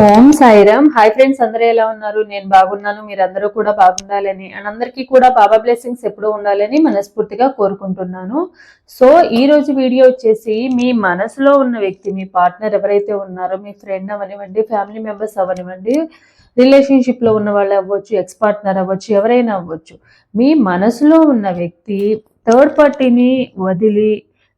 ఓం Sairam. Hi friends అందరూ ఎలా ఉన్నారు? నేను బాగున్నాను మీరందరూ కూడా బాగుండాలని అండ్ అందరికీ కూడా బాబా బ్లెస్సింగ్స్ ఎప్పుడూ ఉండాలని మనస్ఫూర్తిగా కోరుకుంటున్నాను. సో ఈ రోజు వీడియో వచ్చేసి మీ మనసులో ఉన్న వ్యక్తి మీ పార్ట్నర్ ఎవరైతే ఉన్నారో మీ ఫ్రెండ్ అవనివ్వండి ఫ్యామిలీ మెంబర్స్ అవనివ్వండి రిలేషన్షిప్లో ఉన్న వాళ్ళు అవ్వచ్చు ఎక్స్ పార్ట్నర్ అవ్వచ్చు ఎవరైనా అవ్వచ్చు మీ మనసులో ఉన్న వ్యక్తి థర్డ్ పార్టీని వదిలి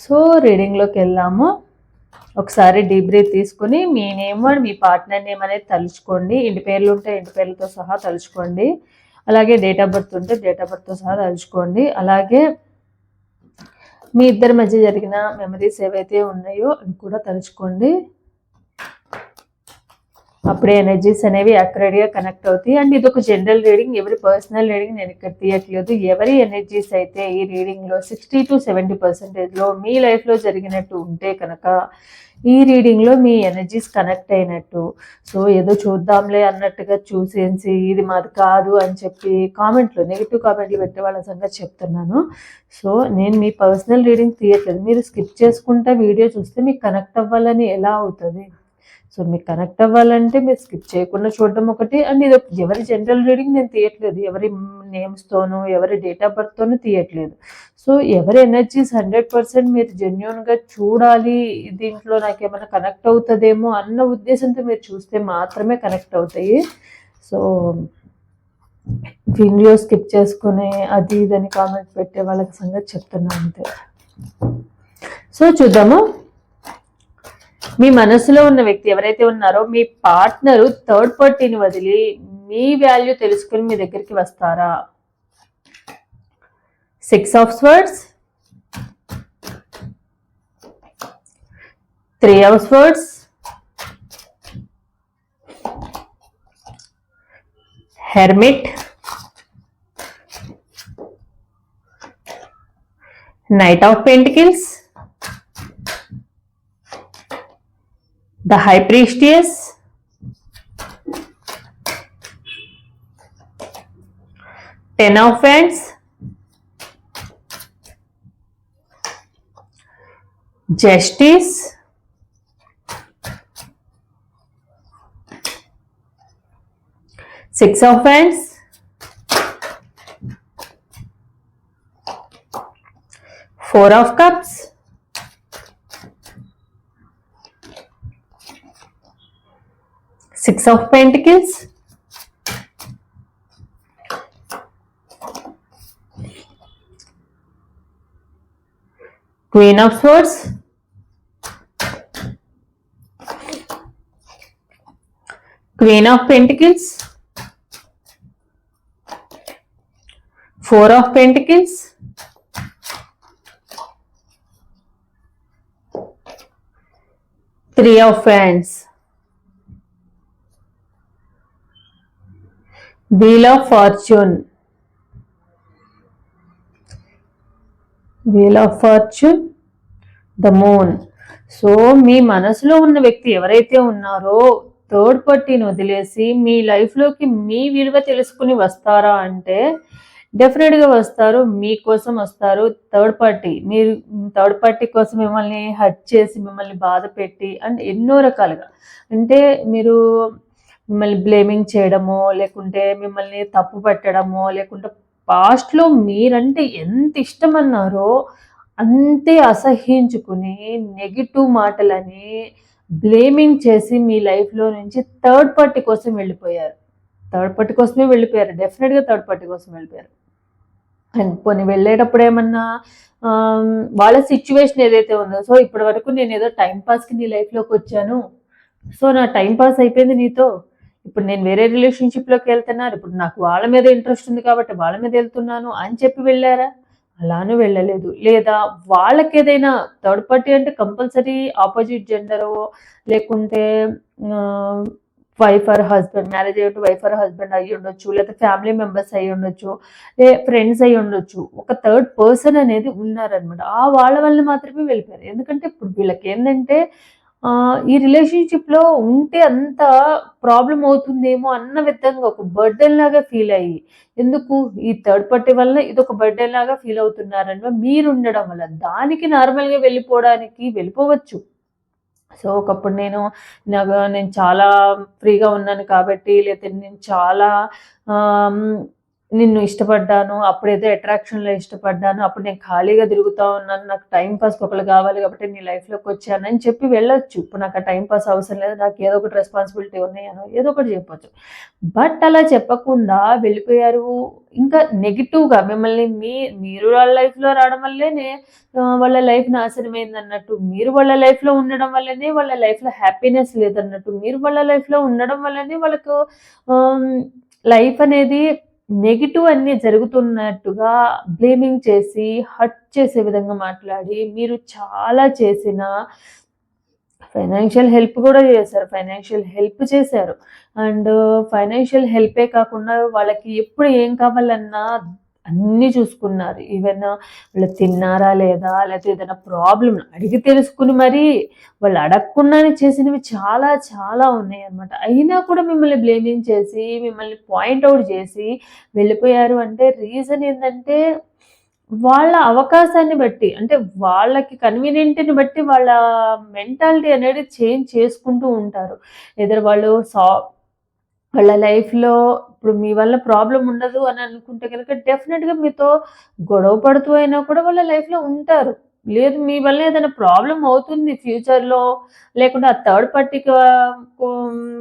సో రీడింగ్లోకి వెళ్ళాము. ఒకసారి డీప్ బ్రీత్ తీసుకుని మీ నేమ్ అండ్ మీ పార్ట్నర్ నేమ్ అనేది తలుచుకోండి. ఇంటి పేర్లు ఉంటే ఇంటి పేర్లతో సహా తలుచుకోండి. అలాగే డేట్ ఆఫ్ బర్త్ ఉంటే డేట్ ఆఫ్ బర్త్తో సహా తలుచుకోండి. అలాగే మీ ఇద్దరి మధ్య జరిగిన మెమరీస్ ఏవైతే ఉన్నాయో అవి కూడా తలుచుకోండి. అప్పుడే ఎనర్జీస్ అనేవి అక్యురేట్గా కనెక్ట్ అవుతాయి. అండ్ ఇది ఒక జనరల్ రీడింగ్ ఎవరి పర్సనల్ రీడింగ్ నేను ఇక్కడ తీయట్లేదు. ఎవరి ఎనర్జీస్ అయితే ఈ రీడింగ్లో సిక్స్టీ టు సెవెంటీ పర్సెంటేజ్లో మీ లైఫ్లో జరిగినట్టు ఉంటే కనుక ఈ రీడింగ్లో మీ ఎనర్జీస్ కనెక్ట్ అయినట్టు. సో ఏదో చూద్దాంలే అన్నట్టుగా చూసేసి ఇది మాది కాదు అని చెప్పి కామెంట్లు నెగిటివ్ కామెంట్లు పెట్టే వాళ్ళ సంగతి చెప్తున్నాను. సో నేను మీ పర్సనల్ రీడింగ్ తీయట్లేదు. మీరు స్కిప్ చేసుకుంటే వీడియో చూస్తే మీకు కనెక్ట్ అవ్వాలని ఎలా అవుతుంది? సో మీకు కనెక్ట్ అవ్వాలంటే మీరు స్కిప్ చేయకుండా చూడడం ఒకటి. అండ్ ఇది ఎవరి జనరల్ రీడింగ్ నేను తీయట్లేదు. ఎవరి నేమ్స్తోనూ ఎవరి డేట్ ఆఫ్ బర్త్తోనూ తీయట్లేదు. సో ఎవరి ఎనర్జీస్ హండ్రెడ్ పర్సెంట్ మీరు జెన్యున్గా చూడాలి. దీంట్లో నాకు ఏమైనా కనెక్ట్ అవుతుందేమో అన్న ఉద్దేశంతో మీరు చూస్తే మాత్రమే కనెక్ట్ అవుతాయి. సో వీడియో స్కిప్ చేసుకుని అది ఇదని కామెంట్ పెట్టే వాళ్ళకి సంగతి చెప్తున్నా అంతే. సో చూద్దాము. మీ మనసులో ఉన్న వ్యక్తి ఎవరైతే ఉన్నారో మీ పార్ట్నర్ థర్డ్ పార్టీని వదిలి మీ వాల్యూ తెలుసుకుని మీ దగ్గరికి వస్తారా? Six of swords three of swords hermit knight of pentacles the high priestess, ten of wands, justice, six of wands, four of cups, Of Pentacles. Queen of Swords. Queen of Pentacles. Four of Pentacles. Three of Wands. Wheel of fortune wheel of fortune the moon so మీ మనసులో ఉన్న వ్యక్తి ఎవరైతే ఉన్నారో third పార్టీని వదిలేసి మీ లైఫ్లోకి మీ విలువ తెలుసుకుని వస్తారా అంటే డెఫినెట్గా వస్తారు మీకోసం వస్తారు థర్డ్ పార్టీ మీరు థర్డ్ పార్టీ కోసం మిమ్మల్ని హట్ చేసి మిమ్మల్ని బాధ పెట్టి అండ్ ఎన్నో రకాలుగా. అంటే మీరు మిమ్మల్ని బ్లేమింగ్ చేయడమో లేకుంటే మిమ్మల్ని తప్పు పెట్టడమో లేకుంటే పాస్ట్లో మీరంటే ఎంత ఇష్టం అన్నారో అంతే అసహ్యించుకుని నెగిటివ్ మాటలని బ్లేమింగ్ చేసి మీ లైఫ్లో నుంచి థర్డ్ పార్టీ కోసం వెళ్ళిపోయారు. థర్డ్ పార్టీ కోసమే వెళ్ళిపోయారు. డెఫినెట్గా థర్డ్ పార్టీ కోసం వెళ్ళిపోయారు. అండ్ పోనీ వెళ్ళేటప్పుడు ఏమన్నా వాళ్ళ సిచ్యువేషన్ ఏదైతే ఉందో సో ఇప్పటి వరకు నేను ఏదో టైంపాస్కి నీ లైఫ్లోకి వచ్చాను. సో నా టైం పాస్ అయిపోయింది నీతో. ఇప్పుడు నేను వేరే రిలేషన్షిప్లోకి వెళ్తున్నారు. ఇప్పుడు నాకు వాళ్ళ మీద ఇంట్రెస్ట్ ఉంది కాబట్టి వాళ్ళ మీద వెళ్తున్నాను అని చెప్పి వెళ్ళారా? అలానూ వెళ్ళలేదు. లేదా వాళ్ళకి ఏదైనా థర్డ్ పార్టీ అంటే కంపల్సరీ ఆపోజిట్ జెండరో లేకుంటే వైఫ్ ఆర్ హస్బెండ్ మ్యారేజ్ అయ్యి వైఫ్ ఆర్ హస్బెండ్ అయ్యి ఉండొచ్చు లేదా ఫ్యామిలీ మెంబర్స్ అయ్యి ఉండొచ్చు లే ఫ్రెండ్స్ అయ్యి ఉండొచ్చు. ఒక థర్డ్ పర్సన్ అనేది ఉన్నారనమాట ఆ వాళ్ళ వల్ల మాత్రమే వెళ్ళిపోయారు. ఎందుకంటే ఇప్పుడు వీళ్ళకి ఏంటంటే ఈ రిలేషన్షిప్లో ఉంటే అంత ప్రాబ్లం అవుతుందేమో అన్న విధంగా ఒక బర్డెన్ లాగా ఫీల్ అయ్యి ఎందుకు? ఈ థర్డ్ పార్టీ వల్ల ఇది ఒక బర్డెన్ లాగా ఫీల్ అవుతున్నారని మీరు ఉండడం వల్ల దానికి నార్మల్గా వెళ్ళిపోవడానికి వెళ్ళిపోవచ్చు. సో ఒకప్పుడు నేను నాకు నేను చాలా ఫ్రీగా ఉన్నాను కాబట్టి లేకపోతే నేను చాలా నిన్ను ఇష్టపడ్డాను అప్పుడేదో అట్రాక్షన్లో ఇష్టపడ్డాను అప్పుడు నేను ఖాళీగా తిరుగుతూ ఉన్నాను నాకు టైం పాస్ ఒకళ్ళు కావాలి కాబట్టి నీ లైఫ్లోకి వచ్చాను అని చెప్పి వెళ్ళొచ్చు. ఇప్పుడు నాకు ఆ టైం పాస్ అవసరం లేదు నాకు ఏదో ఒకటి రెస్పాన్సిబిలిటీ ఉన్నాయనో ఏదో ఒకటి చెప్పొచ్చు. బట్ అలా చెప్పకుండా వెళ్ళిపోయారు. ఇంకా నెగిటివ్గా మిమ్మల్ని మీ మీరు వాళ్ళ లైఫ్లో రావడం వల్లనే వాళ్ళ లైఫ్ నాశనమైంది అన్నట్టు మీరు వాళ్ళ లైఫ్లో ఉండడం వల్లనే వాళ్ళ లైఫ్లో హ్యాపీనెస్ లేదన్నట్టు మీరు వాళ్ళ లైఫ్లో ఉండడం వల్లనే వాళ్ళకు లైఫ్ అనేది నెగిటివ్ అన్ని జరుగుతున్నట్టుగా బ్లేమింగ్ చేసి హర్ట్ చేసే విధంగా మాట్లాడి మీరు చాలా చేసిన ఫైనాన్షియల్ హెల్ప్ కూడా చేశారు. ఫైనాన్షియల్ హెల్ప్ చేశారు. అండ్ ఫైనాన్షియల్ హెల్పే కాకుండా వాళ్ళకి ఎప్పుడు ఏం కావాలన్నా అన్నీ చూసుకున్నారు. ఈవెన్ వాళ్ళు తిన్నారా లేదా లేకపోతే ఏదైనా ప్రాబ్లం అడిగి తెలుసుకుని మరీ వాళ్ళు అడగకుండానే చేసినవి చాలా చాలా ఉన్నాయి అన్నమాట అయినా కూడా మిమ్మల్ని బ్లేమింగ్ చేసి మిమ్మల్ని పాయింట్ అవుట్ చేసి వెళ్ళిపోయారు అంటే రీజన్ ఏంటంటే వాళ్ళ అవకాశాన్ని బట్టి అంటే వాళ్ళకి కన్వీనియంట్ని బట్టి వాళ్ళ మెంటాలిటీ అనేది చేంజ్ చేసుకుంటూ ఉంటారు. ఎదురు వాళ్ళు సా వాళ్ళ లైఫ్లో ఇప్పుడు మీ వల్ల ప్రాబ్లం ఉండదు అని అనుకుంటే కనుక డెఫినెట్గా మీతో గొడవ పడుతూ అయినా కూడా వాళ్ళ లైఫ్లో ఉంటారు. లేదు మీ వల్ల ఏదైనా ప్రాబ్లం అవుతుంది ఫ్యూచర్లో లేకుంటే ఆ థర్డ్ పార్టీకి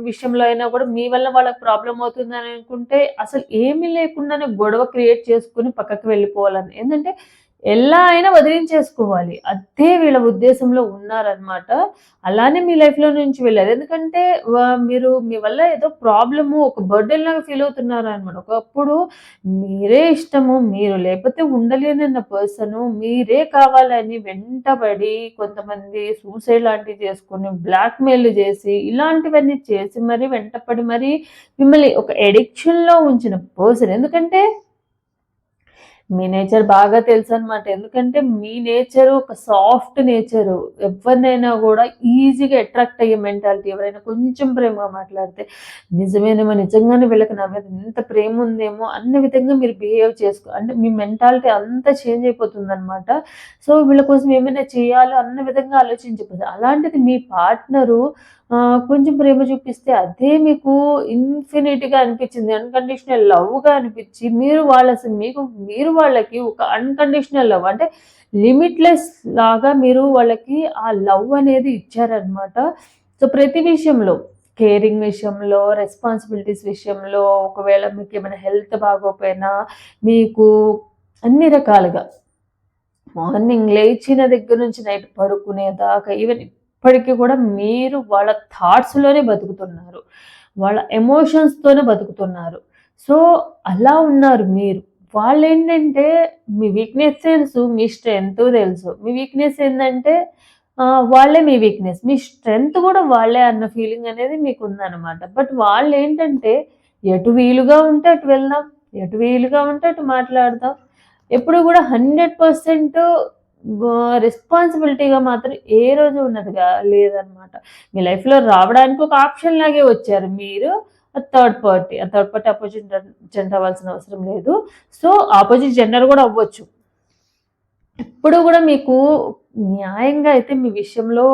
విషయంలో అయినా కూడా మీ వల్ల వాళ్ళకి ప్రాబ్లం అవుతుంది అని అనుకుంటే అసలు ఏమీ లేకుండానే గొడవ క్రియేట్ చేసుకుని పక్కకి వెళ్ళిపోవాలని. ఏంటంటే ఎలా అయినా వదిలించేసుకోవాలి. అదే వీళ్ళ ఉద్దేశంలో ఉన్నారనమాట అలానే మీ లైఫ్లో నుంచి వెళ్ళారు. ఎందుకంటే వా- మీరు మీ వల్ల ఏదో ప్రాబ్లము ఒక బర్డెన్ లాగా ఫీల్ అవుతున్నారు అనమాట ఒకప్పుడు మీరే ఇష్టము మీరు లేకపోతే ఉండలేనన్న పర్సన్ మీరే కావాలని వెంటబడి కొంతమంది సూసైడ్ లాంటివి చేసుకొని బ్లాక్మెయిల్ చేసి ఇలాంటివన్నీ చేసి మరి వెంటపడి మరి మిమ్మల్ని ఒక ఎడిక్షన్లో ఉంచిన పర్సన్ ఎందుకంటే మీ నేచర్ బాగా తెలుసు అనమాట ఎందుకంటే మీ నేచర్ ఒక సాఫ్ట్ నేచర్. ఎవరినైనా కూడా ఈజీగా అట్రాక్ట్ అయ్యే మెంటాలిటీ ఎవరైనా కొంచెం ప్రేమగా మాట్లాడితే నిజమేనేమో నిజంగానే వీళ్ళకి నా మీద ఎంత ప్రేమ ఉందేమో అన్న విధంగా మీరు బిహేవ్ చేసుకో అంటే మీ మెంటాలిటీ అంతా చేంజ్ అయిపోతుంది అనమాట సో వీళ్ళ కోసం ఏమైనా చేయాలో అన్న విధంగా ఆలోచించకపోతే అలాంటిది మీ పార్ట్నరు కొంచెం ప్రేమ చూపిస్తే అదే మీకు ఇన్ఫినిట్గా అనిపించింది అన్కండిషనల్ లవ్గా అనిపించి మీరు వాళ్ళ మీకు మీరు వాళ్ళకి ఒక అన్కండిషనల్ లవ్ అంటే లిమిట్లెస్ లాగా మీరు వాళ్ళకి ఆ లవ్ అనేది ఇచ్చారనమాట సో ప్రతి విషయంలో కేరింగ్ విషయంలో రెస్పాన్సిబిలిటీస్ విషయంలో ఒకవేళ మీకు ఏమైనా హెల్త్ బాగోపోయినా మీకు అన్ని రకాలుగా మార్నింగ్ లేచిన దగ్గర నుంచి నైట్ పడుకునేదాకా ఈవెన్ ఇప్పటికీ కూడా మీరు వాళ్ళ థాట్స్లోనే బతుకుతున్నారు. వాళ్ళ ఎమోషన్స్తోనే బతుకుతున్నారు. సో అలా ఉన్నారు మీరు. వాళ్ళు ఏంటంటే మీ వీక్నెస్ తెలుసు మీ స్ట్రెంగ్త్ తెలుసు. మీ వీక్నెస్ ఏంటంటే వాళ్ళే మీ వీక్నెస్ మీ స్ట్రెంగ్త్ కూడా వాళ్ళే అన్న ఫీలింగ్ అనేది మీకు ఉందన్నమాట బట్ వాళ్ళు ఏంటంటే ఎటు వీలుగా ఉంటే అటు వెళ్దాం ఎటు వీలుగా ఉంటే అటు మాట్లాడదాం. ఎప్పుడు కూడా హండ్రెడ్ పర్సెంట్ రెస్పాన్సిబిలిటీగా మాత్రం ఏ రోజు ఉన్నదిగా లేదనమాట మీ లైఫ్లో రావడానికి ఒక ఆప్షన్ లాగే వచ్చారు మీరు. థర్డ్ పార్టీ ఆ థర్డ్ పార్టీ ఆపోజిట్ జెండర్ అవ్వాల్సిన అవసరం లేదు. సో ఆపోజిట్ జెండర్ కూడా అవ్వచ్చు. ఇప్పుడు కూడా మీకు న్యాయంగా అయితే మీ విషయంలో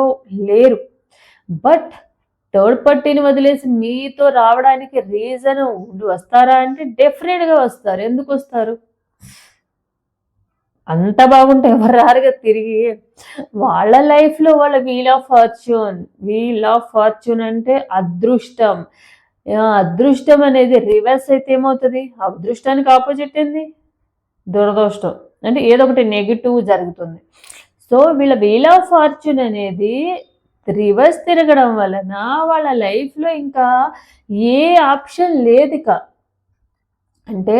లేరు. బట్ థర్డ్ పార్టీని వదిలేసి మీతో రావడానికి రీజన్ ఉండి. వస్తారా అంటే డెఫినెట్గా వస్తారు. ఎందుకు వస్తారు? అంత బాగుంటే ఎవరు రారుగా తిరిగి వాళ్ళ లైఫ్లో వాళ్ళ wheel of fortune wheel of fortune అంటే అదృష్టం. అదృష్టం అనేది రివర్స్ అయితే ఏమవుతుంది? అదృష్టానికి ఆపోజిట్ ఏంది? దురదృష్టం. అంటే ఏదో ఒకటి నెగిటివ్ జరుగుతుంది. సో వీళ్ళ వీల్ ఆఫ్ ఫార్చ్యూన్ అనేది రివర్స్ తిరగడం వలన వాళ్ళ లైఫ్లో ఇంకా ఏ ఆప్షన్ లేదు ఇక అంటే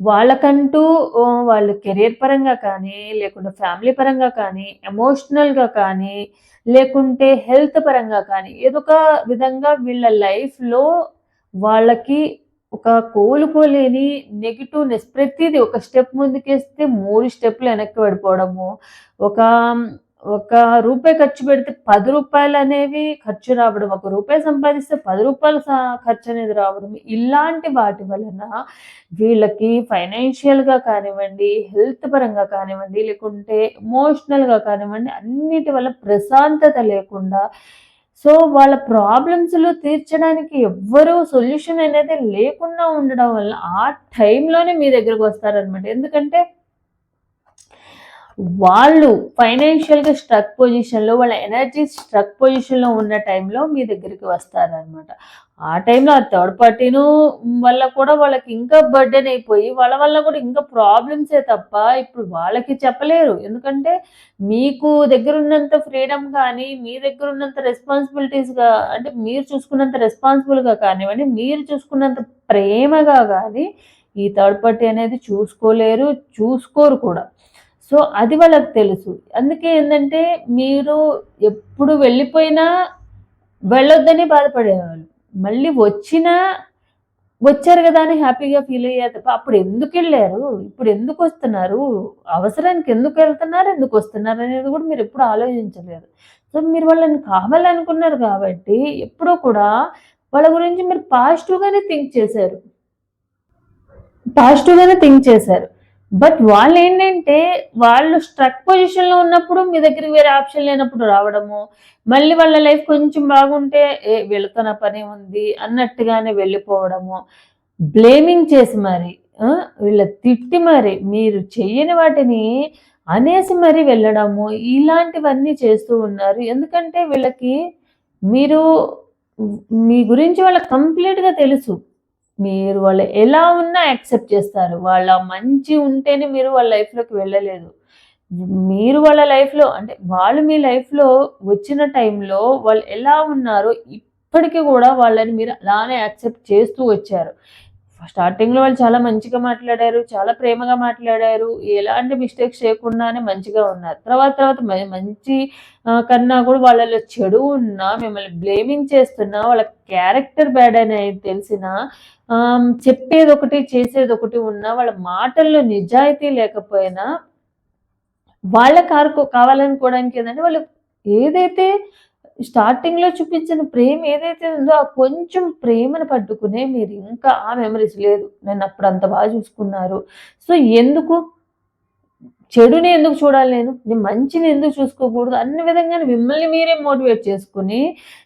వాళ్ళకంటూ వాళ్ళు కెరియర్ పరంగా కానీ లేకుంటే ఫ్యామిలీ పరంగా కానీ ఎమోషనల్గా కానీ లేకుంటే హెల్త్ పరంగా కానీ ఏదో ఒక విధంగా వీళ్ళ లైఫ్లో వాళ్ళకి ఒక కోలుకోలేని నెగిటివ్నెస్ ప్రతిదీ ఒక స్టెప్ ముందుకేస్తే మూడు స్టెప్లు వెనక్కి పడిపోవడము. ఒక ఒక రూపాయి ఖర్చు పెడితే పది రూపాయలు అనేవి ఖర్చు రావడం ఒక రూపాయి సంపాదిస్తే పది రూపాయలు ఖర్చు అనేది రావడం ఇలాంటి వాటి వలన వీళ్ళకి ఫైనాన్షియల్గా కానివ్వండి హెల్త్ పరంగా కానివ్వండి లేకుంటే ఎమోషనల్గా కానివ్వండి అన్నిటి వల్ల ప్రశాంతత లేకుండా సో వాళ్ళ ప్రాబ్లమ్స్లో తీర్చడానికి ఎవ్వరూ సొల్యూషన్ అనేది లేకుండా ఉండడం వల్ల ఆ టైంలోనే మీ దగ్గరకు వస్తారనమాట ఎందుకంటే వాళ్ళు ఫైనాన్షియల్గా స్ట్రక్ పొజిషన్లో వాళ్ళ ఎనర్జీ స్ట్రక్ పొజిషన్లో ఉన్న టైంలో మీ దగ్గరికి వస్తారనమాట ఆ టైంలో ఆ థర్డ్ పార్టీను వల్ల కూడా వాళ్ళకి ఇంకా బర్డెన్ అయిపోయి వాళ్ళ వల్ల కూడా ఇంకా ప్రాబ్లమ్సే తప్ప ఇప్పుడు వాళ్ళకి చెప్పలేరు. ఎందుకంటే మీకు దగ్గర ఉన్నంత ఫ్రీడమ్ కానీ మీ దగ్గర ఉన్నంత రెస్పాన్సిబిలిటీస్గా అంటే మీరు చూసుకున్నంత రెస్పాన్సిబుల్గా కానివ్వండి మీరు చూసుకున్నంత ప్రేమగా కానీ ఈ థర్డ్ పార్టీ అనేది చూసుకోలేరు చూసుకోరు కూడా. సో అది వాళ్ళకి తెలుసు. అందుకే ఏంటంటే మీరు ఎప్పుడు వెళ్ళిపోయినా వెళ్ళొద్దని బాధపడేవాళ్ళు. మళ్ళీ వచ్చినా వచ్చారు కదా అని హ్యాపీగా ఫీల్ అయ్యారు తప్ప అప్పుడు ఎందుకు వెళ్ళారు? ఇప్పుడు ఎందుకు వస్తున్నారు? అవసరానికి ఎందుకు వెళ్తున్నారు? ఎందుకు వస్తున్నారు? అనేది కూడా మీరు ఎప్పుడు ఆలోచించలేరు సో మీరు వాళ్ళని కావాలనుకున్నారు కాబట్టి ఎప్పుడూ కూడా వాళ్ళ గురించి మీరు పాజిటివ్గానే థింక్ చేశారు. పాజిటివ్గానే థింక్ చేశారు. బట్ వాళ్ళు ఏంటంటే వాళ్ళు స్ట్రక్ పొజిషన్లో ఉన్నప్పుడు మీ దగ్గరికి వేరే ఆప్షన్ లేనప్పుడు రావడము మళ్ళీ వాళ్ళ లైఫ్ కొంచెం బాగుంటే ఏ వెళుతున్న పని ఉంది అన్నట్టుగానే వెళ్ళిపోవడము. బ్లేమింగ్ చేసి మరి వీళ్ళ తిట్టి మరి మీరు చెయ్యని వాటిని అనేసి మరి వెళ్ళడము ఇలాంటివన్నీ చేస్తూ ఉన్నారు. ఎందుకంటే వీళ్ళకి మీరు మీ గురించి వాళ్ళకి కంప్లీట్గా తెలుసు. మీరు వాళ్ళు ఎలా ఉన్నా యాక్సెప్ట్ చేస్తారు. వాళ్ళ మంచి ఉంటేనే మీరు వాళ్ళ లైఫ్లోకి వెళ్ళలేదు. మీరు వాళ్ళ లైఫ్లో అంటే వాళ్ళు మీ లైఫ్లో వచ్చిన టైంలో వాళ్ళు ఎలా ఉన్నారో ఇప్పటికీ కూడా వాళ్ళని మీరు అలానే యాక్సెప్ట్ చేస్తూ వచ్చారు. స్టార్టింగ్లో వాళ్ళు చాలా మంచిగా మాట్లాడారు చాలా ప్రేమగా మాట్లాడారు. ఎలాంటి మిస్టేక్స్ చేయకుండానే మంచిగా ఉన్నారు. తర్వాత తర్వాత మంచి కన్నా కూడా వాళ్ళలో చెడు ఉన్నా మిమ్మల్ని బ్లేమింగ్ చేస్తున్నా వాళ్ళ క్యారెక్టర్ బ్యాడ్ అని తెలిసిన చెప్పేది ఒకటి చేసేది ఒకటి ఉన్నా వాళ్ళ మాటల్లో నిజాయితీ లేకపోయినా వాళ్ళ కారు కావాలనుకోవడానికి ఏంటంటే వాళ్ళు ఏదైతే స్టార్టింగ్లో చూపించిన ప్రేమ ఏదైతే ఉందో ఆ కొంచెం ప్రేమను పట్టుకునే మీరు ఇంకా ఆ మెమరీస్ లేదు. నన్ను అప్పుడు అంత బాగా చూసుకున్నారు. సో ఎందుకు? చెడుని ఎందుకు చూడాలి నేను? నేను మంచిని ఎందుకు చూసుకోకూడదు? అన్ని విధంగా మిమ్మల్ని మీరే మోటివేట్ చేసుకుని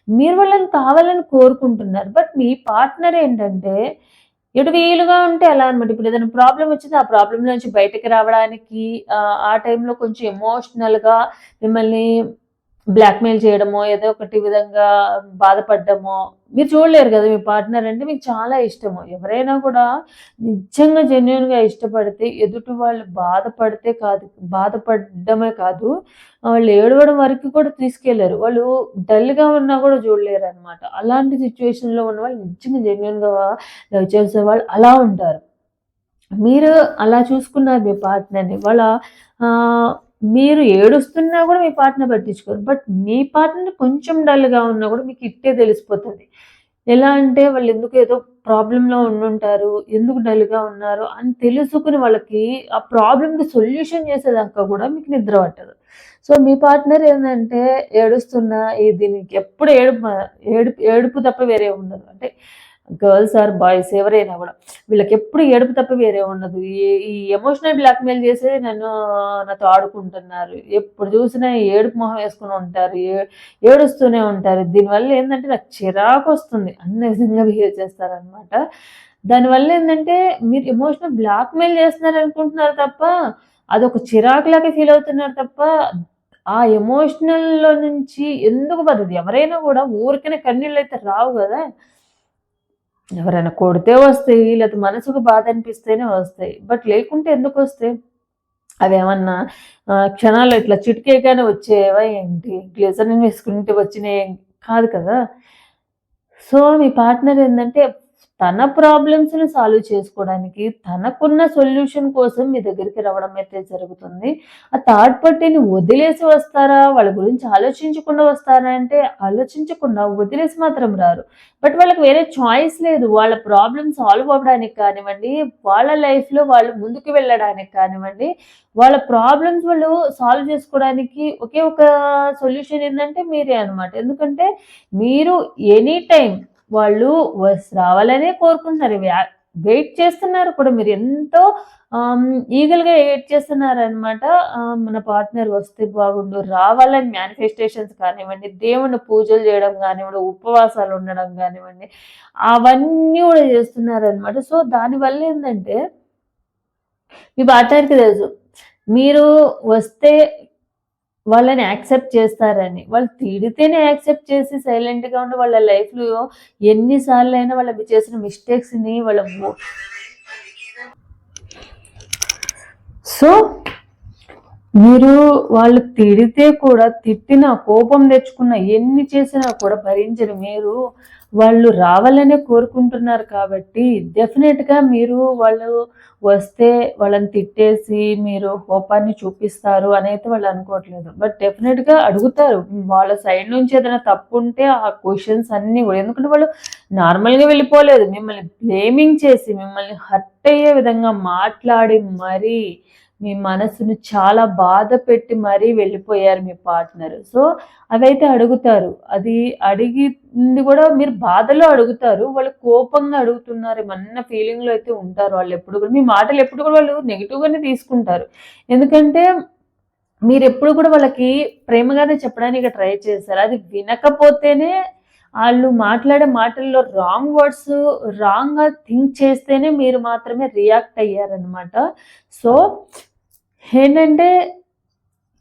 మీరు వాళ్ళని కావాలని కోరుకుంటున్నారు. బట్ మీ పార్ట్నర్ ఏంటంటే ఎటు వీలుగా ఉంటే అలా అనమాట ఇప్పుడు ఏదైనా ప్రాబ్లం వచ్చింది ఆ ప్రాబ్లం నుంచి బయటకు రావడానికి ఆ టైంలో కొంచెం ఎమోషనల్గా మిమ్మల్ని బ్లాక్మెయిల్ చేయడమో ఏదో ఒకటి విధంగా బాధపడ్డమో మీరు చూడలేరు కదా మీ పార్ట్నర్ అంటే మీకు చాలా ఇష్టము. ఎవరైనా కూడా నిజంగా జెన్యున్గా ఇష్టపడితే ఎదుటి వాళ్ళు బాధపడితే కాదు బాధపడమే కాదు వాళ్ళు ఏడవడం వరకు కూడా తీసుకెళ్ళారు. వాళ్ళు డల్గా ఉన్నా కూడా చూడలేరు అనమాట అలాంటి సిచ్యువేషన్లో ఉన్న వాళ్ళు నిజంగా జెన్యున్గా లవ్ చేసే వాళ్ళు అలా ఉంటారు. మీరు అలా చూసుకున్నారు మీ పార్ట్నర్ని వాళ్ళ మీరు ఏడుస్తున్నా కూడా మీ పార్ట్నర్ పట్టించుకోరు. బట్ మీ పార్ట్నర్ కొంచెం డల్గా ఉన్నా కూడా మీకు ఇట్టే తెలిసిపోతుంది. ఎలా అంటే వాళ్ళు ఎందుకు ఏదో ప్రాబ్లంలో ఉండుంటారు ఎందుకు డల్గా ఉన్నారు అని తెలుసుకుని వాళ్ళకి ఆ ప్రాబ్లంకి సొల్యూషన్ చేసేదాకా కూడా మీకు నిద్ర పట్టదు. సో మీ పార్ట్నర్ ఏంటంటే ఏడుస్తున్నా ఈ దీనికి ఎప్పుడు ఏడుపు ఏడుపు ఏడుపు తప్ప వేరే ఉండదు. అంటే గర్ల్స్ ఆర్ బాయ్స్ ఎవరైనా కూడా. వీళ్ళకి ఎప్పుడు ఏడుపు తప్ప వేరే ఉండదు. ఈ ఎమోషనల్ బ్లాక్మెయిల్ చేసే నన్ను నాతో ఆడుకుంటున్నారు. ఎప్పుడు చూసినా ఏడుపు మొహం వేసుకుని ఉంటారు. ఏడుస్తూనే ఉంటారు. దీనివల్ల ఏంటంటే నాకు చిరాకు వస్తుంది. అన్ని విధంగా బిహేవ్ చేస్తారనమాట దానివల్ల ఏంటంటే మీరు ఎమోషనల్ బ్లాక్మెయిల్ చేస్తున్నారు అనుకుంటున్నారు తప్ప అదొక చిరాకులాగా ఫీల్ అవుతున్నారు తప్ప ఆ ఎమోషనల్లో నుంచి ఎందుకు పద్ధతి ఎవరైనా కూడా ఊరికనే కన్నీళ్ళు అయితే రావు కదా. ఎవరైనా కొడితే వస్తాయి లేకపోతే మనసుకు బాధ అనిపిస్తేనే వస్తాయి. బట్ లేకుంటే ఎందుకు వస్తాయి? అవి ఏమన్నా క్షణాలు ఇట్లా చిటికేగానే వచ్చేవా ఏంటి? గ్లిజరిన్ వేసుకుంటే వచ్చినాయి కాదు కదా? సో మీ పార్ట్నర్ ఏంటంటే తన ప్రాబ్లమ్స్ని సాల్వ్ చేసుకోవడానికి తనకున్న సొల్యూషన్ కోసం మీ దగ్గరికి రావడం అయితే జరుగుతుంది. ఆ థర్డ్ పార్టీని వదిలేసి వస్తారా? వాళ్ళ గురించి ఆలోచించకుండా వస్తారా? అంటే ఆలోచించకుండా వదిలేసి మాత్రం రారు. బట్ వాళ్ళకి వేరే చాయిస్ లేదు. వాళ్ళ ప్రాబ్లమ్ సాల్వ్ అవ్వడానికి కానివ్వండి వాళ్ళ లైఫ్లో వాళ్ళు ముందుకు వెళ్ళడానికి కానివ్వండి వాళ్ళ ప్రాబ్లమ్స్ వాళ్ళు సాల్వ్ చేసుకోవడానికి ఒకే ఒక సొల్యూషన్ ఏంటంటే మీరే అనమాట ఎందుకంటే మీరు ఎనీ టైం వాళ్ళు రావాలనే కోరుకుంటున్నారు. వెయిట్ చేస్తున్నారు కూడా. మీరు ఎంతో ఈగల్గా వెయిట్ చేస్తున్నారు అనమాట మన పార్ట్నర్ వస్తే బాగుండు. రావాలని మేనిఫెస్టేషన్స్ కానివ్వండి దేవుని పూజలు చేయడం కానివ్వండి ఉపవాసాలు ఉండడం కానివ్వండి అవన్నీ కూడా చేస్తున్నారు అనమాట సో దానివల్ల ఏంటంటే మీ పార్ట్నర్కి తెలుసు. మీరు వస్తే వాళ్ళని యాక్సెప్ట్ చేస్తారని. వాళ్ళు తిడితేనే యాక్సెప్ట్ చేసి సైలెంట్గా ఉండి వాళ్ళ లైఫ్లో ఎన్నిసార్లు అయినా వాళ్ళ చేసిన మిస్టేక్స్ని వాళ్ళ సో మీరు వాళ్ళు తిడితే కూడా తిట్టిన కోపం తెచ్చుకున్న ఎన్ని చేసినా కూడా భరించరు. మీరు వాళ్ళు రావాలనే కోరుకుంటున్నారు కాబట్టి డెఫినెట్గా మీరు వాళ్ళు వస్తే వాళ్ళని తిట్టేసి మీరు కోపాన్ని చూపిస్తారు అనేది వాళ్ళు అనుకోవట్లేదు. బట్ డెఫినెట్గా అడుగుతారు. వాళ్ళ సైడ్ నుంచి ఏదైనా తప్పు ఉంటే ఆ క్వశ్చన్స్ అన్నీ కూడా. ఎందుకంటే వాళ్ళు నార్మల్గా వెళ్ళిపోలేదు. మిమ్మల్ని బ్లేమింగ్ చేసి మిమ్మల్ని హర్ట్ అయ్యే విధంగా మాట్లాడి మరీ మీ మనసును చాలా బాధ పెట్టి మరీ వెళ్ళిపోయారు మీ పార్ట్నర్. సో అవైతే అడుగుతారు. అది అడిగింది కూడా మీరు బాధలో అడుగుతారు. వాళ్ళు కోపంగా అడుగుతున్నారు. ఏమన్నా ఫీలింగ్లో అయితే ఉంటారు. వాళ్ళు ఎప్పుడు కూడా మీ మాటలు ఎప్పుడు కూడా వాళ్ళు నెగిటివ్గానే తీసుకుంటారు. ఎందుకంటే మీరు ఎప్పుడు కూడా వాళ్ళకి ప్రేమగానే చెప్పడానికి ట్రై చేశారు అది వినకపోతేనే వాళ్ళు మాట్లాడే మాటల్లో రాంగ్ వర్డ్స్ రాంగ్గా థింక్ చేస్తేనే మీరు మాత్రమే రియాక్ట్ అయ్యారనమాట సో ఏంటంటే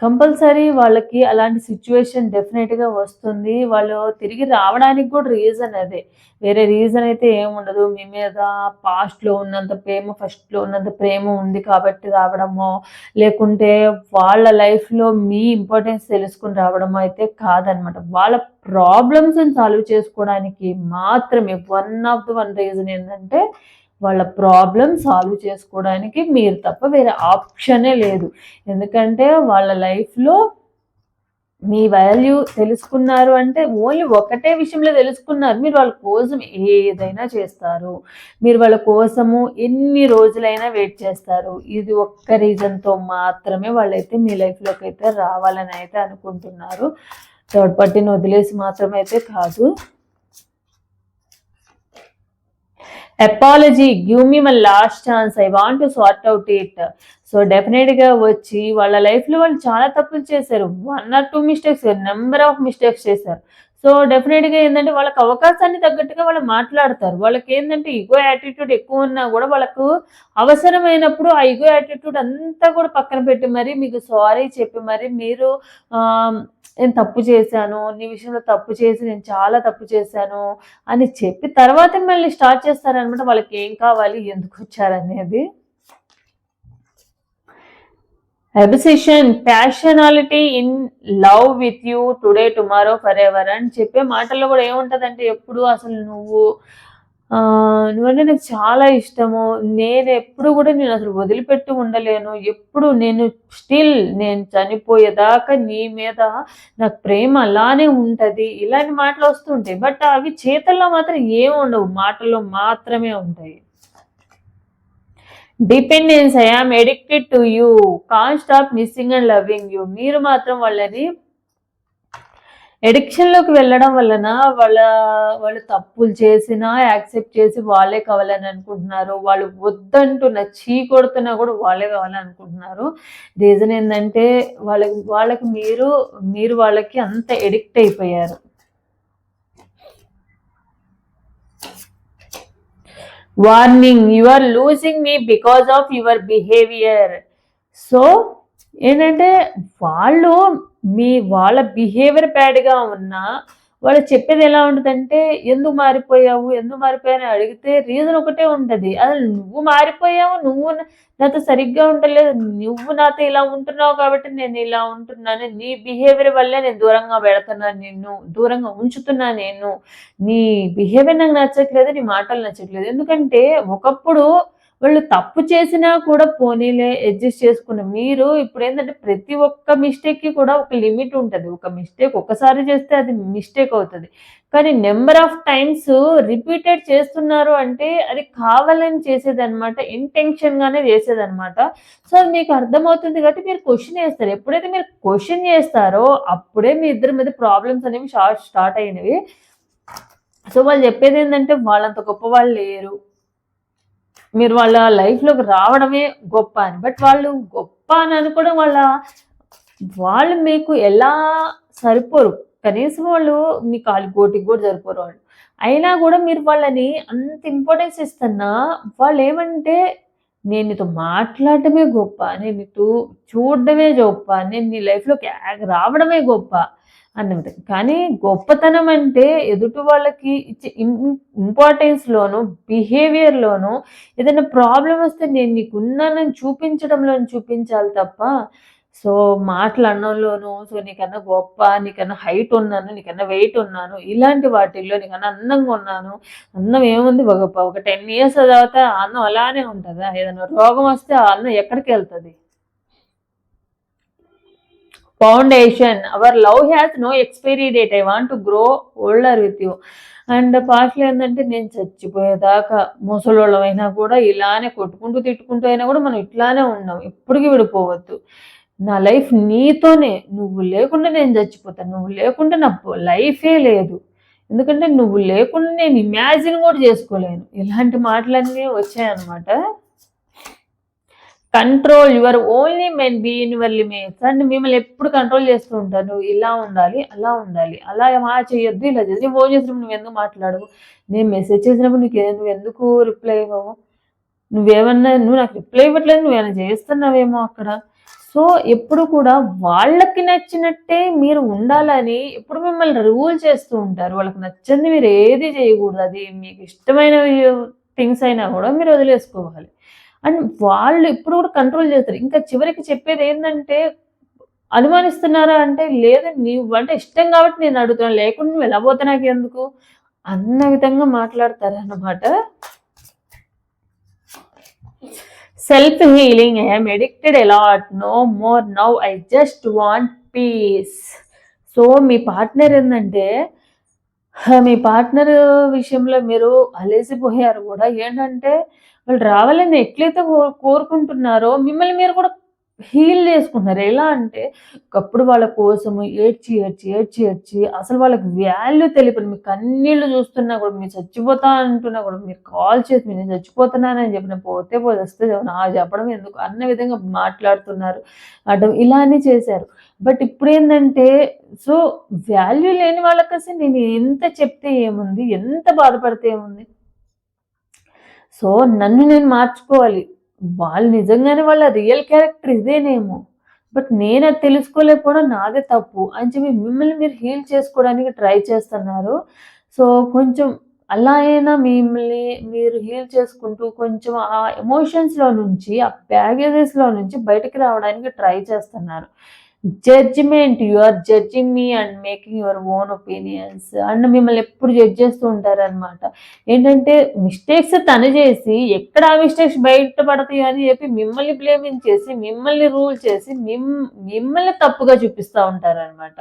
కంపల్సరీ వాళ్ళకి అలాంటి సిచ్యువేషన్ డెఫినెట్గా వస్తుంది. వాళ్ళు తిరిగి రావడానికి కూడా రీజన్ అదే. వేరే రీజన్ అయితే ఏముండదు మీ మీద పాస్ట్లో ఉన్నంత ప్రేమ ఫస్ట్లో ఉన్నంత ప్రేమ ఉంది కాబట్టి రావడమో లేకుంటే వాళ్ళ లైఫ్లో మీ ఇంపార్టెన్స్ తెలుసుకుని రావడమో అయితే కాదనమాట. వాళ్ళ ప్రాబ్లమ్స్ని సాల్వ్ చేసుకోవడానికి మాత్రమే one of the one reason ఏంటంటే వాళ్ళ ప్రాబ్లం సాల్వ్ చేసుకోవడానికి మీరు తప్ప వేరే ఆప్షనే లేదు. ఎందుకంటే వాళ్ళ లైఫ్లో మీ వాల్యూ తెలుసుకున్నారు అంటే ఓన్లీ ఒకటే విషయంలో తెలుసుకున్నారు. మీరు వాళ్ళ కోసం ఏదైనా చేస్తారు. మీరు వాళ్ళ కోసము ఎన్ని రోజులైనా వెయిట్ చేస్తారు. ఇది ఒక్క రీజన్తో మాత్రమే వాళ్ళైతే మీ లైఫ్లోకి అయితే రావాలని అయితే అనుకుంటున్నారు. థర్డ్ పార్టీని వదిలేసి మాత్రమైతే కాదు. Apology give me my last chance I want to sort out it so డెఫినెట్గా వచ్చి వాళ్ళ లైఫ్లో వాళ్ళు చాలా తప్పులు చేశారు. One or two mistakes number of mistakes చేశారు. సో డెఫినెట్గా ఏంటంటే వాళ్ళకి అవకాశాన్ని తగ్గట్టుగా వాళ్ళు మాట్లాడతారు. వాళ్ళకి ఏంటంటే ఈగో యాటిట్యూడ్ ఎక్కువ ఉన్నా కూడా వాళ్ళకు అవసరమైనప్పుడు ఆ ఈగో యాటిట్యూడ్ అంతా కూడా పక్కన పెట్టి మరి మీకు సారీ చెప్పి మరి మీరు నేను తప్పు చేశాను నీ విషయంలో తప్పు చేసి నేను చాలా తప్పు చేశాను అని చెప్పి తర్వాత మళ్ళీ స్టార్ట్ చేస్తారనమాట వాళ్ళకి ఏం కావాలి ఎందుకు వచ్చారనేది. Obsession passionality in love with you today tomorrow for ever అని చెప్పే మాటల్లో కూడా ఏముంటుందంటే ఎప్పుడు అసలు నువ్వు నువ్వంటే నాకు చాలా ఇష్టము. నేను ఎప్పుడు కూడా నేను అసలు వదిలిపెట్టి ఉండలేను. ఎప్పుడు నేను స్టిల్ నేను చనిపోయేదాకా నీ మీద నాకు ప్రేమ అలానే ఉంటుంది. ఇలాంటి మాటలు వస్తుంటాయి. బట్ అవి చేతల్లో మాత్రం ఏమి ఉండవు. మాటల్లో మాత్రమే ఉంటాయి. Dependence I am addicted to you can stop missing and loving you మీరు మాత్రం వాళ్ళని ఎడిక్షన్లోకి వెళ్ళడం వలన వాళ్ళ వాళ్ళు తప్పులు చేసినా యాక్సెప్ట్ చేసి వాళ్ళే కావాలని అనుకుంటున్నారు. వాళ్ళు వద్దంటున్న చీ కొడుతున్నా కూడా వాళ్ళే కావాలని అనుకుంటున్నారు. రీజన్ ఏంటంటే వాళ్ళకి వాళ్ళకి మీరు మీరు వాళ్ళకి అంత ఎడిక్ట్ అయిపోయారు. Warning you are losing me because of your behaviour so ఏంటంటే వాళ్ళు మీ వాళ్ళ బిహేవియర్ బ్యాడ్గా ఉన్నా వాళ్ళు చెప్పేది ఎలా ఉంటుందంటే ఎందుకు మారిపోయావు? ఎందుకు మారిపోయావు? అని అడిగితే రీజన్ ఒకటే ఉంటుంది. అసలు నువ్వు మారిపోయావు నువ్వు నాతో సరిగ్గా ఉండలేదు. నువ్వు నాతో ఇలా ఉంటున్నావు కాబట్టి నేను ఇలా ఉంటున్నాను. నీ బిహేవియర్ వల్లే నేను దూరంగా పెడుతున్నాను నిన్ను దూరంగా ఉంచుతున్నా నేను. నీ బిహేవియర్ నాకు నచ్చట్లేదు నీ మాటలు నచ్చట్లేదు. ఎందుకంటే ఒకప్పుడు వాళ్ళు తప్పు చేసినా కూడా పోనీలే అడ్జస్ట్ చేసుకున్న మీరు ఇప్పుడు ఏంటంటే ప్రతి ఒక్క మిస్టేక్కి కూడా ఒక లిమిట్ ఉంటుంది. ఒక మిస్టేక్ ఒకసారి చేస్తే అది మిస్టేక్ అవుతుంది. కానీ నెంబర్ ఆఫ్ టైమ్స్ రిపీటెడ్ చేస్తున్నారు అంటే అది కావాలని చేసేది అనమాట ఇంటెన్షన్గానే చేసేది అనమాట సో అది మీకు అర్థమవుతుంది కాబట్టి మీరు క్వశ్చన్ చేస్తారు. ఎప్పుడైతే మీరు క్వశ్చన్ చేస్తారో అప్పుడే మీ ఇద్దరి మీద ప్రాబ్లమ్స్ అనేవి షార్ట్ స్టార్ట్ అయినవి. సో వాళ్ళు చెప్పేది ఏంటంటే వాళ్ళంత గొప్ప వాళ్ళు లేరు. మీరు వాళ్ళ లైఫ్లోకి రావడమే గొప్ప అని. బట్ వాళ్ళు గొప్ప అని అనుకోవడం వాళ్ళ వాళ్ళు మీకు ఎలా సరిపోరు? కనీసం వాళ్ళు మీ కాలు గోటికి కూడా సరిపోరు వాళ్ళు. అయినా కూడా మీరు వాళ్ళని అంత ఇంపార్టెన్స్ ఇస్తున్నా వాళ్ళు ఏమంటే నేను నీతో మాట్లాడటమే గొప్ప నేను నీతో చూడడమే గొప్ప నేను నీ లైఫ్లోకి రావడమే గొప్ప అన్నమాట. కానీ గొప్పతనం అంటే ఎదుటి వాళ్ళకి ఇచ్చే ఇంపార్టెన్స్లోను బిహేవియర్లోను ఏదైనా ప్రాబ్లం వస్తే నేను నీకు ఉన్నానని చూపించడంలో చూపించాలి తప్ప సో మాట్లాడడంలోను సో నీకన్నా గొప్ప నీకన్నా హైట్ ఉన్నాను నీకన్నా వెయిట్ ఉన్నాను ఇలాంటి వాటిల్లో నీకన్నా అందంగా ఉన్నాను అందం ఏముంది ఒక ఒక టెన్ ఇయర్స్ తర్వాత అన్నం అలానే ఉంటుందా? ఏదైనా రోగం వస్తే ఆ అన్నం ఎక్కడికి వెళ్తుంది? Foundation our love has no expiry date I want to grow older with you and పాస్ట్లో ఏంటంటే నేను చచ్చిపోయేదాకా ముసలోళ్ళమైనా కూడా ఇలానే కొట్టుకుంటూ తిట్టుకుంటూ అయినా కూడా మనం ఇట్లానే ఉన్నాం. ఎప్పటికీ విడిపోవద్దు. నా లైఫ్ నీతోనే. నువ్వు లేకుండా నేను చచ్చిపోతాను నువ్వు లేకుండా నా లైఫే లేదు. ఎందుకంటే నువ్వు లేకుండా నేను ఇమాజిన్ కూడా చేసుకోలేను. ఇలాంటి మాటలన్నీ వచ్చాయన్నమాట. Control your only men be in your limits and మిమ్మల్ని ఎప్పుడు కంట్రోల్ చేస్తూ ఉంటారు. నువ్వు ఇలా ఉండాలి అలా ఉండాలి. అలా మా చేయొద్దు ఇలా చేసి నేను ఫోన్ చేసినప్పుడు నువ్వు ఎందుకు మాట్లాడవు? నేను మెసేజ్ చేసినప్పుడు నీకు నువ్వు ఎందుకు రిప్లై ఇవ్వవు? నువ్వేమన్నా నువ్వు నాకు రిప్లై ఇవ్వట్లేదు నువ్వేమైనా చేస్తున్నావేమో అక్కడ. సో ఎప్పుడు కూడా వాళ్ళకి నచ్చినట్టే మీరు ఉండాలని ఎప్పుడు మిమ్మల్ని రూల్ చేస్తూ ఉంటారు. వాళ్ళకి నచ్చింది మీరు ఏది చేయకూడదు. అది మీకు ఇష్టమైన థింగ్స్ అయినా కూడా మీరు వదిలేసుకోవాలి. అండ్ వాళ్ళు ఇప్పుడు కూడా కంట్రోల్ చేస్తారు. ఇంకా చివరికి చెప్పేది ఏంటంటే అనుమానిస్తున్నారా అంటే లేదు నీవు అంటే ఇష్టం కాబట్టి నేను అడుగుతున్నాను లేకుండా నువ్వు ఎలా పోతే నాకు ఎందుకు? అన్న విధంగా మాట్లాడతారు అన్నమాట self healing I'm addicted a lot no more now I just want peace so me partner ఏంటంటే మీ పార్ట్నర్ విషయంలో మీరు అలేసిపోయారు కూడా. ఏంటంటే వాళ్ళు రావాలని ఎట్లయితే కోరుకుంటున్నారో మిమ్మల్ని మీరు కూడా హీల్ చేసుకుంటున్నారు. ఎలా అంటే ఒకప్పుడు వాళ్ళ కోసము ఏడ్చి ఏడ్చి ఏడ్చి ఏడ్చి అసలు వాళ్ళకి వాల్యూ తెలియదు మీకు కన్నీళ్ళు చూస్తున్నా కూడా మీరు చచ్చిపోతా అంటున్నా కూడా మీరు కాల్ చేసి నేను చచ్చిపోతున్నానని చెప్పిన పోతే పోతే వస్తే నా చెప్పడం ఎందుకు? అన్న విధంగా మాట్లాడుతున్నారు. అడ్డం ఇలానే చేశారు. బట్ ఇప్పుడు ఏంటంటే సో వాల్యూ లేని వాళ్ళకి అసలు నేను ఎంత చెప్తే ఏముంది? ఎంత బాధపడితే ఏముంది? సో నన్ను నేను మార్చుకోవాలి. వాళ్ళు నిజంగానే వాళ్ళ రియల్ క్యారెక్టర్ ఇదేనేమో. బట్ నేను అది తెలుసుకోలేకపోవడం నాదే తప్పు అని చెప్పి మిమ్మల్ని మీరు హీల్ చేసుకోవడానికి ట్రై చేస్తున్నారు. సో కొంచెం అలా అయినా మిమ్మల్ని మీరు హీల్ చేసుకుంటూ కొంచెం ఆ ఎమోషన్స్లో నుంచి ఆ బ్యాగేజెస్లో నుంచి బయటకు రావడానికి ట్రై చేస్తున్నారు. Judgement you are judging me and making your own opinions and మిమ్మల్ని ఎప్పుడు జడ్జ్ చేస్తూ ఉంటారనమాట ఏంటంటే మిస్టేక్స్ తను చేసి ఎక్కడ ఆ మిస్టేక్స్ బయటపడతాయి అని చెప్పి మిమ్మల్ని బ్లేమింగ్ చేసి మిమ్మల్ని రూల్ చేసి మిమ్ మిమ్మల్ని తప్పుగా చూపిస్తూ ఉంటారనమాట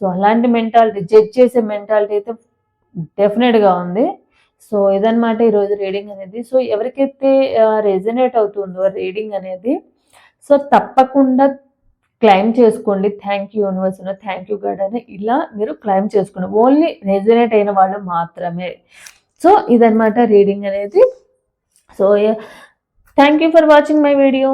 సో అలాంటి మెంటాలిటీ జడ్జ్ చేసే మెంటాలిటీ అయితే డెఫినెట్గా ఉంది. సో ఇదనమాట ఈరోజు రీడింగ్ అనేది. సో ఎవరికైతే రెజనేట్ అవుతుందో రీడింగ్ అనేది సో తప్పకుండా క్లైమ్ చేసుకోండి. Thank you universe thank you God అని ఇలా మీరు క్లైమ్ చేసుకోండి. ఓన్లీ రెజినేట్ అయిన వాళ్ళు మాత్రమే. సో ఇదనమాట రీడింగ్ అనేది. So thank you for watching my video.